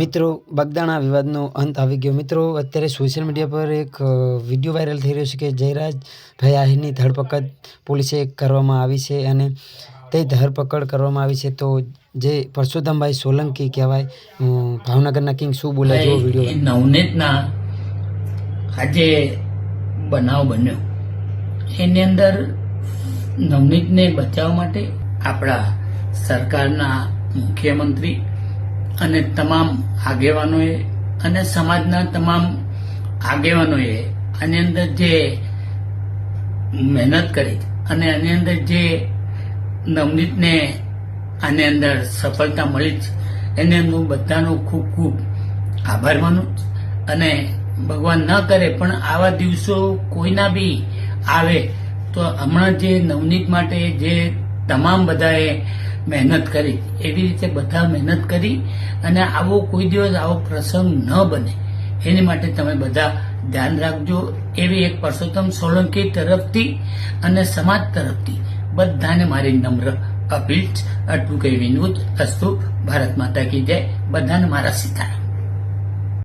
મિત્રો બગદાણા વિવાદનો અંત આવી ગયો. મિત્રો અત્યારે સોશિયલ મીડિયા પર એક વીડિયો વાયરલ થઈ રહ્યો છે કે જયરાજ ભાઈ આહિરની ધરપકડ પોલીસે કરવામાં આવી છે અને તે ધરપકડ કરવામાં આવી છે. તો જે પરસોત્તમભાઈ સોલંકી કહેવાય ભાવનગરના કિંગ શું બોલે જો વીડિયો નવનીતના આજે બનાવ બન્યો. એની અંદર નવનીતને બચાવવા માટે આપણા સરકારના મુખ્યમંત્રી અને તમામ આગેવાનોએ અને સમાજના તમામ આગેવાનોએ આની અંદર જે મહેનત કરી અને આની અંદર જે નવનીતને આની અંદર સફળતા મળી છે, એને હું બધાનો ખૂબ ખૂબ આભાર માનું. અને ભગવાન ન કરે પણ આવા દિવસો કોઈના બી આવે તો હમણાં જે નવનીત માટે જે તમામ બધાએ મહેનત કરી. એવી રીતે બધા મહેનત કરી અને આવો કોઈ દિવસ આવો પ્રસંગ ન બને. એની માટે તમે બધા ધ્યાન રાખજો. એવી એક પરસોત્તમ સોલંકી તરફથી અને સમાજ તરફથી બધાને મારી નમ્ર અપીલ. આટલું કહી વિનોદ, અસ્તુ, ભારત માતા કી જય. બધાને મારા સીતારામ